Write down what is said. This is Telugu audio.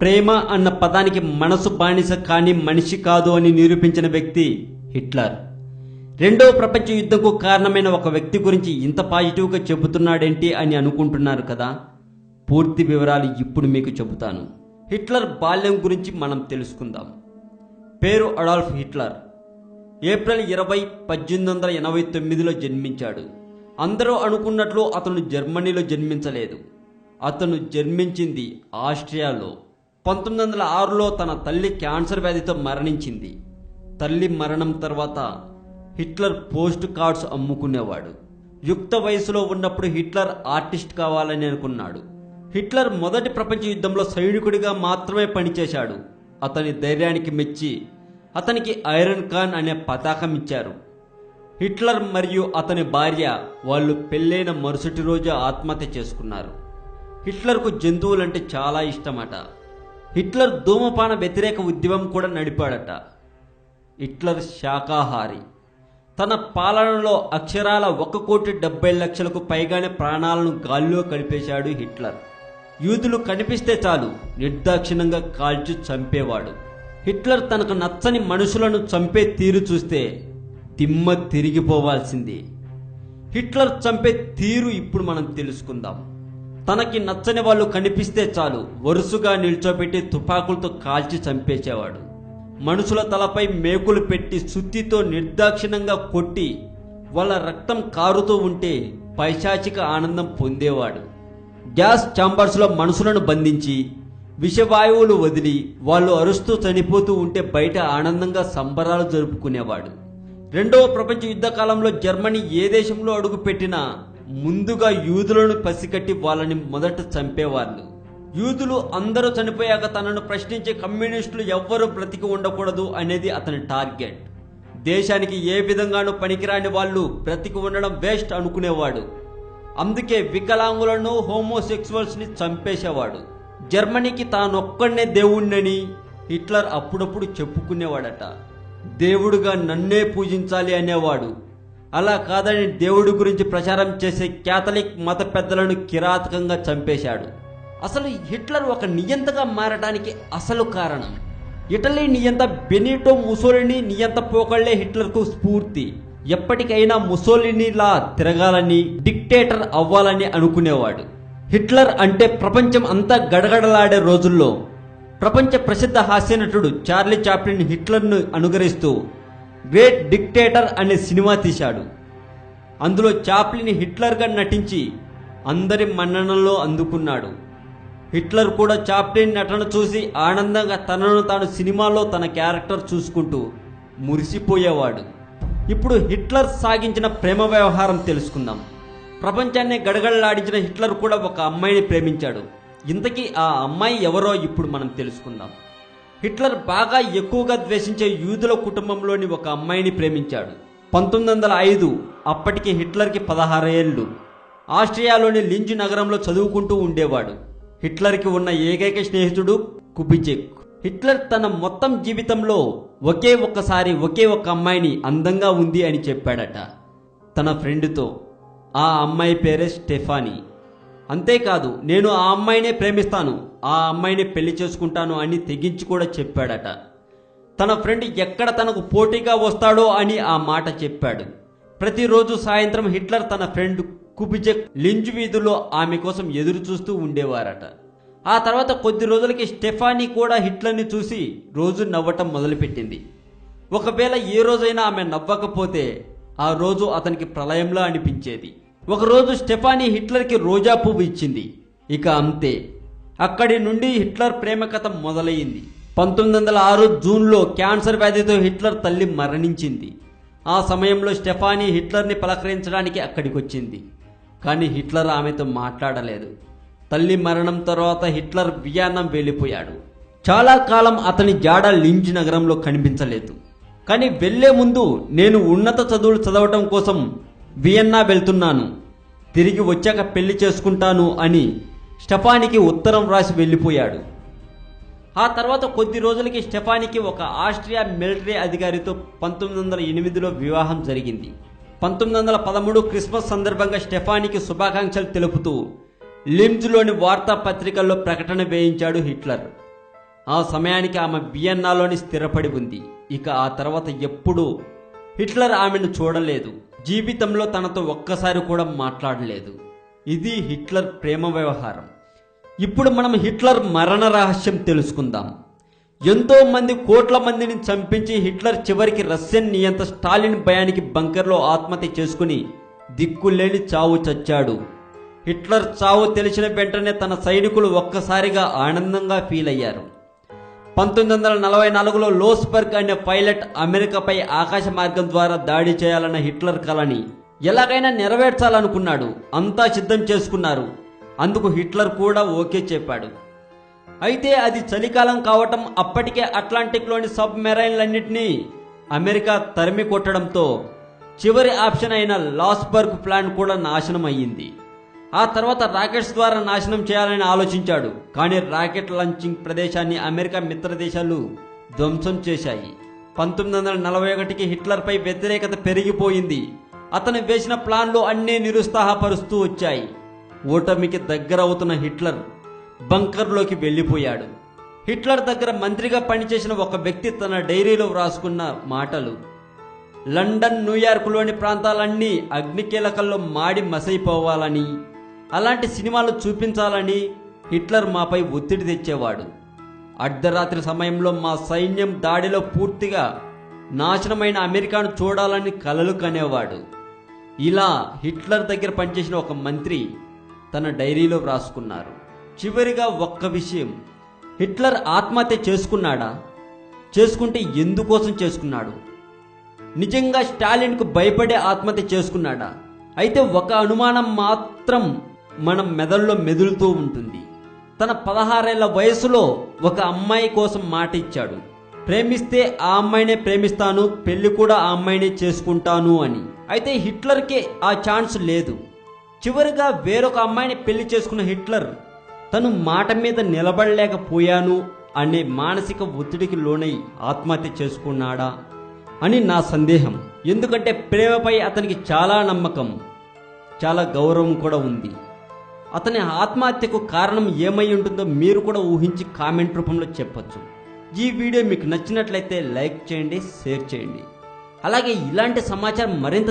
ప్రేమ అన్న పదానికి మనసు బానిస కాని మనిషి కాదు అని నిరూపించిన వ్యక్తి హిట్లర్. రెండవ ప్రపంచ యుద్ధంకు కారణమైన ఒక వ్యక్తి గురించి ఇంత పాజిటివ్గా చెబుతున్నాడేంటి అని అనుకుంటున్నారు కదా? పూర్తి వివరాలు ఇప్పుడు మీకు చెబుతాను. హిట్లర్ బాల్యం గురించి మనం తెలుసుకుందాం. పేరు అడాల్ఫ్ హిట్లర్. ఏప్రిల్ ఇరవై పద్దెనిమిది వందల ఎనభై తొమ్మిదిలో జన్మించాడు. అందరూ అనుకున్నట్లు అతను జర్మనీలో జన్మించలేదు. అతను జన్మించింది ఆస్ట్రియాలో. పంతొమ్మిది వందల ఆరులో తన తల్లి క్యాన్సర్ వ్యాధితో మరణించింది. తల్లి మరణం తర్వాత హిట్లర్ పోస్ట్ కార్డ్స్ అమ్ముకునేవాడు. యుక్త వయసులో ఉన్నప్పుడు హిట్లర్ ఆర్టిస్ట్ కావాలని అనుకున్నాడు. హిట్లర్ మొదటి ప్రపంచ యుద్ధంలో సైనికుడిగా మాత్రమే పనిచేశాడు. అతని ధైర్యానికి మెచ్చి అతనికి ఐరన్ ఖాన్ అనే పతాకం ఇచ్చారు. హిట్లర్ మరియు అతని భార్య వాళ్ళు పెళ్ళైన మరుసటి రోజు ఆత్మహత్య చేసుకున్నారు. హిట్లర్కు జంతువులంటే చాలా ఇష్టమట. హిట్లర్ ధూమపాన వ్యతిరేక ఉద్యమం కూడా నడిపాడట. హిట్లర్ శాకాహారి. తన పాలనలో అక్షరాల ఒక కోటి డెబ్బై లక్షలకు పైగానే ప్రాణాలను గాల్లో కలిపేశాడు హిట్లర్. యూదులు కనిపిస్తే చాలు నిర్దాక్షిణంగా కాల్చి చంపేవాడు. హిట్లర్ తనకు నచ్చని మనుషులను చంపే తీరు చూస్తే దిమ్మ తిరిగిపోవాల్సింది. హిట్లర్ చంపే తీరు ఇప్పుడు మనం తెలుసుకుందాం. తనకి నచ్చని వాళ్ళు కనిపిస్తే చాలు వరుసగా నిల్చోబెట్టి తుపాకులతో కాల్చి చంపేసేవాడు. మనుషుల తలపై మేకులు పెట్టి సుత్తితో నిర్దాక్షిణంగా కొట్టి వాళ్ళ రక్తం కారుతూ ఉంటే పైశాచిక ఆనందం పొందేవాడు. గ్యాస్ ఛాంబర్స్లో మనుషులను బంధించి విషవాయువులు వదిలి వాళ్ళు అరుస్తూ చనిపోతూ ఉంటే బయట ఆనందంగా సంబరాలు జరుపుకునేవాడు. రెండవ ప్రపంచ యుద్ధ కాలంలో జర్మనీ ఏ దేశంలో అడుగుపెట్టినా ముందుగా యూదులను పసిగట్టి వాళ్ళని మొదట చంపేవాళ్ళు. యూదులు అందరూ చనిపోయాక తనను ప్రశ్నించే కమ్యూనిస్టులు ఎవ్వరూ బ్రతికి ఉండకూడదు అనేది అతని టార్గెట్. దేశానికి ఏ విధంగానూ పనికిరాని వాళ్ళు బ్రతికి ఉండడం వేస్ట్ అనుకునేవాడు. అందుకే వికలాంగులను హోమోసెక్సువల్స్ని చంపేసేవాడు. జర్మనీకి తానొక్కడనే దేవుణ్ణని హిట్లర్ అప్పుడప్పుడు చెప్పుకునేవాడట. దేవుడుగా నన్నే పూజించాలి అనేవాడు. అలా కాదని దేవుడి గురించి ప్రచారం చేసే క్యాథలిక్ మత పెద్దలను కిరాతకంగా చంపేశాడు. అసలు హిట్లర్ ఒక నియంతగా మారడానికి అసలు కారణం? ఇటలీ నియంత బెనిటో ముసోలిని నియంత పోకళ్ళే హిట్లర్కు స్ఫూర్తి. ఎప్పటికైనా ముసోలినిలా తిరగాలని డిక్టేటర్ అవ్వాలని అనుకునేవాడు. హిట్లర్ అంటే ప్రపంచం అంతా గడగడలాడే రోజుల్లో. ప్రపంచ ప్రసిద్ధ హాస్యనటుడు చార్లీ చాప్లిన్ హిట్లర్ను అనుగరిస్తూ వేట్ డిక్టేటర్ అనే సినిమా తీశాడు. అందులో చాప్లిని హిట్లర్గా నటించి అందరి మన్ననలో అందుకున్నాడు. హిట్లర్ కూడా చాప్లిన్ నటన చూసి ఆనందంగా తనను తాను సినిమాలో తన క్యారెక్టర్ చూసుకుంటూ మురిసిపోయేవాడు. ఇప్పుడు హిట్లర్ సాగించిన ప్రేమ వ్యవహారం తెలుసుకుందాం. ప్రపంచాన్ని గడగడలాడించిన హిట్లర్ కూడా ఒక అమ్మాయిని ప్రేమించాడు. ఇంతకీ ఆ అమ్మాయి ఎవరో ఇప్పుడు మనం తెలుసుకుందాం. హిట్లర్ బాగా ఎక్కువగా ద్వేషించే యూదుల కుటుంబంలోని ఒక అమ్మాయిని ప్రేమించాడు. పంతొమ్మిది వందల ఐదు అప్పటికి హిట్లర్కి పదహారు ఏళ్ళు. ఆస్ట్రియాలోని లింజ్ నగరంలో చదువుకుంటూ ఉండేవాడు. హిట్లర్కి ఉన్న ఏకైక స్నేహితుడు కుబిచెక్ హిట్లర్ తన మొత్తం జీవితంలో ఒకే ఒక్కసారి ఒకే ఒక్క అమ్మాయిని అందంగా ఉంది అని చెప్పాడట. తన ఫ్రెండ్తో. ఆ అమ్మాయి పేరే స్టెఫానీ. అంతేకాదు నేను ఆ అమ్మాయినే ప్రేమిస్తాను ఆ అమ్మాయిని పెళ్ళి చేసుకుంటాను అని తెగించి కూడా చెప్పాడట. తన ఫ్రెండ్ ఎక్కడ తనకు పోటీగా వస్తాడో అని ఆ మాట చెప్పాడు. ప్రతిరోజు సాయంత్రం హిట్లర్ తన ఫ్రెండ్ కుబిజెక్ లింజ్ వీధిలో ఆమె కోసం ఎదురు చూస్తూ ఉండేవారట. ఆ తర్వాత కొద్ది రోజులకి స్టెఫానీ కూడా హిట్లర్ని చూసి రోజు నవ్వటం మొదలుపెట్టింది. ఒకవేళ ఏ రోజైనా ఆమె నవ్వకపోతే ఆ రోజు అతనికి ప్రళయంలా అనిపించేది. ఒకరోజు స్టెఫానీ హిట్లర్కి రోజా పువ్వు ఇచ్చింది. ఇక అంతే. అక్కడి నుండి హిట్లర్ ప్రేమ కథ మొదలయ్యింది. పంతొమ్మిది వందల ఆరు జూన్లో క్యాన్సర్ వ్యాధితో హిట్లర్ తల్లి మరణించింది. ఆ సమయంలో స్టెఫానీ హిట్లర్ని పలకరించడానికి అక్కడికి వచ్చింది కానీ హిట్లర్ ఆమెతో మాట్లాడలేదు. తల్లి మరణం తర్వాత హిట్లర్ వియన్నా వెళ్ళిపోయాడు. చాలా కాలం అతని జాడ లింజ్ నగరంలో కనిపించలేదు. కానీ వెళ్ళే ముందు నేను ఉన్నత చదువులు చదవటం కోసం వియన్నా వెళ్తున్నాను. తిరిగి వచ్చాక పెళ్ళి చేసుకుంటాను అని స్టెఫానికి ఉత్తరం రాసి వెళ్ళిపోయాడు. ఆ తర్వాత కొద్ది రోజులకి స్టెఫానికి ఒక ఆస్ట్రియా మిలిటరీ అధికారితో పంతొమ్మిది వందల ఎనిమిదిలో వివాహం జరిగింది. పంతొమ్మిది వందల పదమూడు క్రిస్మస్ సందర్భంగా స్టెఫానికి శుభాకాంక్షలు తెలుపుతూ లిమ్స్లోని వార్తాపత్రికల్లో ప్రకటన వేయించాడు హిట్లర్. ఆ సమయానికి ఆమె వియన్నాలోని స్థిరపడి ఉంది. ఇక ఆ తర్వాత ఎప్పుడూ హిట్లర్ ఆమెను చూడలేదు. జీవితంలో తనతో ఒక్కసారి కూడా మాట్లాడలేదు. ఇది హిట్లర్ ప్రేమ వ్యవహారం. ఇప్పుడు మనం హిట్లర్ మరణ రహస్యం తెలుసుకుందాం. ఎంతో మంది కోట్ల మందిని చంపించి హిట్లర్ చివరికి రష్యన్ నియంత స్టాలిన్ భయానికి బంకర్లో ఆత్మహత్య చేసుకుని దిక్కులేని చావు చచ్చాడు. హిట్లర్ చావు తెలిసిన వెంటనే తన సైనికులు ఒక్కసారిగా ఆనందంగా ఫీల్ అయ్యారు పంతొమ్మిది వందల నలభై నాలుగులో లోస్బర్గ్ అనే పైలట్ అమెరికాపై ఆకాశ మార్గం ద్వారా దాడి చేయాలన్న హిట్లర్ కలని ఎలాగైనా నెరవేర్చాలనుకున్నాడు. అంతా సిద్ధం చేసుకున్నారు. అందుకు హిట్లర్ కూడా ఓకే చెప్పాడు. అయితే అది చలికాలం కావటం అప్పటికే అట్లాంటిక్లోని సబ్ మెరైన్లన్నింటినీ అమెరికా తరిమి కొట్టడంతో చివరి ఆప్షన్ అయిన లాస్బర్గ్ ప్లాన్ కూడా నాశనం అయ్యింది ఆ తర్వాత రాకెట్స్ ద్వారా నాశనం చేయాలని ఆలోచించాడు. కానీ రాకెట్ లాంచింగ్ ప్రదేశాన్ని అమెరికా మిత్ర దేశాలు ధ్వంసం చేశాయి. పంతొమ్మిది వందల నలభై ఒకటికి హిట్లర్పై వ్యతిరేకత పెరిగిపోయింది. అతను వేసిన ప్లాన్లు అన్నీ నిరుత్సాహపరుస్తూ వచ్చాయి. ఓటమికి దగ్గర అవుతున్న హిట్లర్ బంకర్లోకి వెళ్ళిపోయాడు. హిట్లర్ దగ్గర మంత్రిగా పనిచేసిన ఒక వ్యక్తి తన డైరీలో వ్రాసుకున్న మాటలు. లండన్ న్యూయార్క్లోని ప్రాంతాలన్నీ అగ్నికీలకల్లో మాడి మసైపోవాలని అలాంటి సినిమాలు చూపించాలని హిట్లర్ మాపై ఒత్తిడి తెచ్చేవాడు. అర్ధరాత్రి సమయంలో మా సైన్యం దాడిలో పూర్తిగా నాశనమైన అమెరికాను చూడాలని కలలు కనేవాడు. ఇలా హిట్లర్ దగ్గర పనిచేసిన ఒక మంత్రి తన డైరీలో వ్రాసుకున్నారు. చివరిగా ఒక్క విషయం. హిట్లర్ ఆత్మహత్య చేసుకున్నాడా? చేసుకుంటే ఎందుకోసం చేసుకున్నాడు? నిజంగా స్టాలిన్కు భయపడే ఆత్మహత్య చేసుకున్నాడా? అయితే ఒక అనుమానం మాత్రం మన మెదడులో మెదులుతూ ఉంటుంది. తన పదహారేళ్ళ వయసులో ఒక అమ్మాయి కోసం మాట ఇచ్చాడు. ప్రేమిస్తే ఆ అమ్మాయినే ప్రేమిస్తాను పెళ్ళి కూడా ఆ అమ్మాయినే చేసుకుంటాను అని. అయితే హిట్లర్కే ఆ ఛాన్స్ లేదు. చివరిగా వేరొక అమ్మాయిని పెళ్ళి చేసుకున్న హిట్లర్ తను మాట మీద నిలబడలేకపోయాను అనే మానసిక ఒత్తిడికి లోనై ఆత్మహత్య చేసుకున్నాడా అని నా సందేహం. ఎందుకంటే ప్రేమపై అతనికి చాలా నమ్మకం చాలా గౌరవం కూడా ఉంది. అతని ఆత్మహత్యకు కారణం ఏమై ఉంటుందో మీరు కూడా ఊహించి కామెంట్ రూపంలో చెప్పచ్చు. ఈ వీడియో మీకు నచ్చినట్లయితే లైక్ చేయండి షేర్ చేయండి. అలాగే ఇలాంటి సమాచారం మరింత